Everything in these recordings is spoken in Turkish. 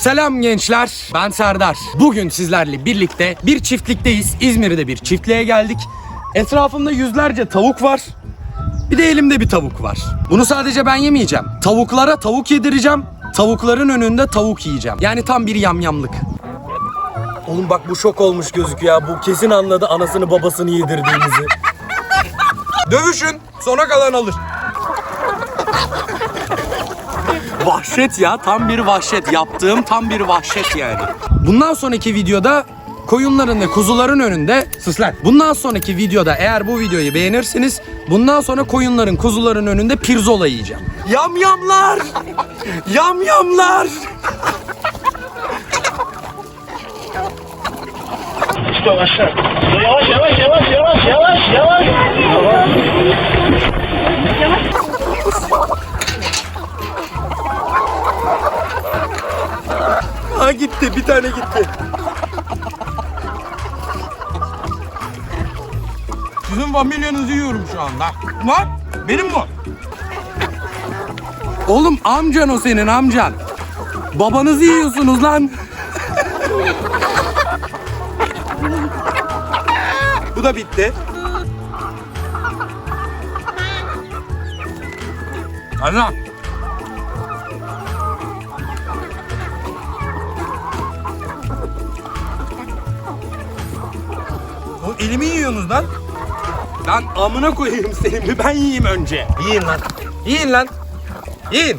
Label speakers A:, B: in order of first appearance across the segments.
A: Selam gençler, ben Serdar. Bugün sizlerle birlikte bir çiftlikteyiz. İzmir'de bir çiftliğe geldik. Etrafımda yüzlerce tavuk var. Bir de elimde bir tavuk var. Bunu sadece ben yemeyeceğim. Tavuklara tavuk yedireceğim. Tavukların önünde tavuk yiyeceğim. Yani tam bir yamyamlık. Oğlum bak bu şok olmuş gözüküyor ya. Bu kesin anladı anasını babasını yedirdiğimizi. Dövüşün, sona kalan alır. Vahşet ya tam bir vahşet yaptığım tam bir vahşet yani. Bundan sonraki videoda koyunların ve kuzuların önünde sus lan. Bundan sonraki videoda eğer bu videoyu beğenirseniz bundan sonra koyunların kuzuların önünde pirzola yiyeceğim. Yamyamlar! Yamyamlar!
B: Yavaş yavaş yavaş
A: gitti bir tane gitti. Sizin familyanızı yiyorum şu anda. Lan benim bu. Oğlum amcan o senin amcan. Babanızı yiyorsunuz lan. bu da bitti. Hadi elimi yiyorsunuz lan. Lan amına koyayım seni bir ben yiyeyim önce. Yiyin lan. Yiyin lan. Yiyin.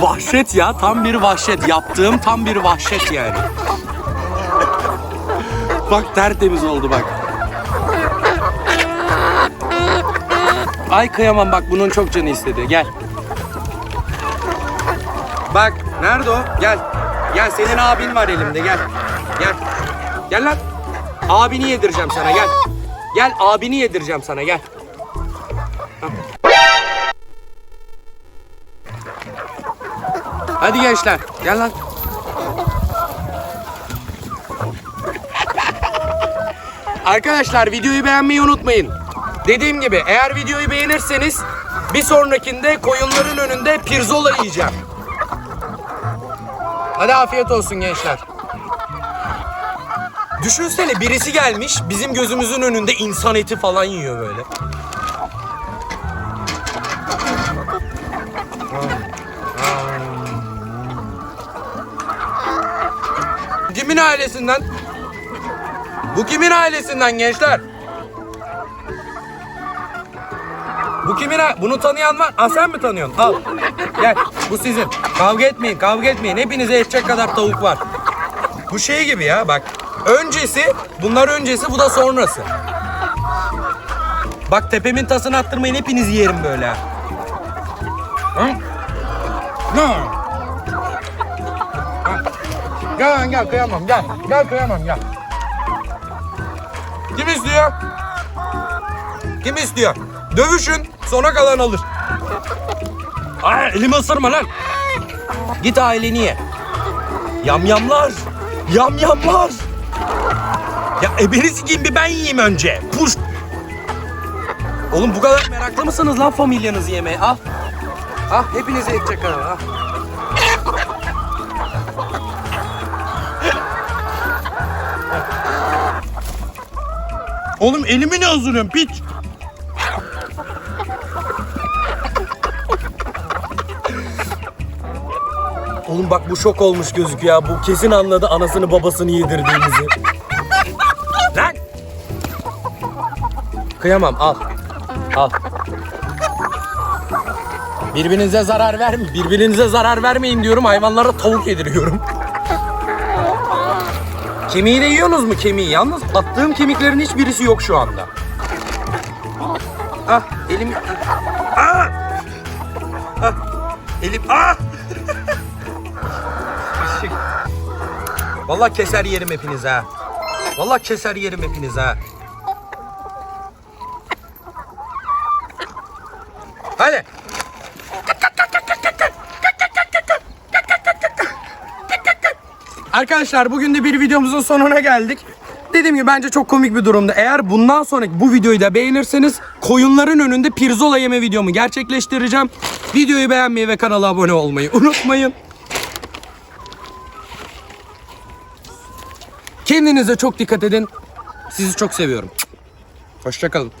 A: Vahşet ya tam bir vahşet yaptığım tam bir vahşet yani. Bak tertemiz oldu bak. Ay kıyamam bak bunun çok canı istedi. Gel. Bak nerede o? Gel. Gel senin abin var elimde gel. Gel. Gel lan. Abini yedireceğim sana gel. Gel abini yedireceğim sana gel. Hadi gençler gel lan. Arkadaşlar videoyu beğenmeyi unutmayın. Dediğim gibi eğer videoyu beğenirseniz bir sonrakinde koyunların önünde pirzola yiyeceğim. Hadi afiyet olsun gençler. Düşünsene birisi gelmiş bizim gözümüzün önünde insan eti falan yiyor böyle. Kimin ailesinden? Bu kimin ailesinden gençler? Bu kimin a- Bunu tanıyan var? Aa sen mi tanıyorsun? Al. Gel. Bu sizin. Kavga etmeyin, kavga etmeyin. Hepinize yetecek kadar tavuk var. Bu şey gibi ya bak. Öncesi, bunlar öncesi, bu da sonrası. Bak tepemin tasını attırmayın hepinizi yerim böyle. ha. Hı? Ne? Ha. Gel gel kıyamam gel. Gel kıyamam gel. Kim istiyor? Kim istiyor? Dövüşün, sona kalan alır. Aa, elimi ısırma lan. Git aileni ye. Yamyamlar. Yamyamlar. Ya ebeni sikeyim bir ben yiyeyim önce. Puş. Oğlum bu kadar meraklı mısınız lan familyanızı yemeye? Al. Ah hepinize yetecek kadar. Al. Oğlum elimi ne hazırlıyorum piç? Oğlum bak bu şok olmuş gözüküyor ya. Bu kesin anladı anasını babasını yedirdiğimizi. Lan! Kıyamam al. Al. Birbirinize zarar vermeyin. Birbirinize zarar vermeyin diyorum. Hayvanlara tavuk yediriyorum. Kemiği de yiyorsunuz mu kemiği? Yalnız attığım kemiklerin hiçbirisi yok şu anda. Ah elim... Ah! Ah! Elim... Ah! Vallahi keser yerim hepiniz ha. Vallahi keser yerim hepiniz ha. Hadi. Arkadaşlar bugün de bir videomuzun sonuna geldik. Dediğim gibi bence çok komik bir durumda. Eğer bundan sonraki bu videoyu da beğenirseniz koyunların önünde pirzola yeme videomu gerçekleştireceğim. Videoyu beğenmeyi ve kanala abone olmayı unutmayın. Kendinize çok dikkat edin. Sizi çok seviyorum. Hoşçakalın.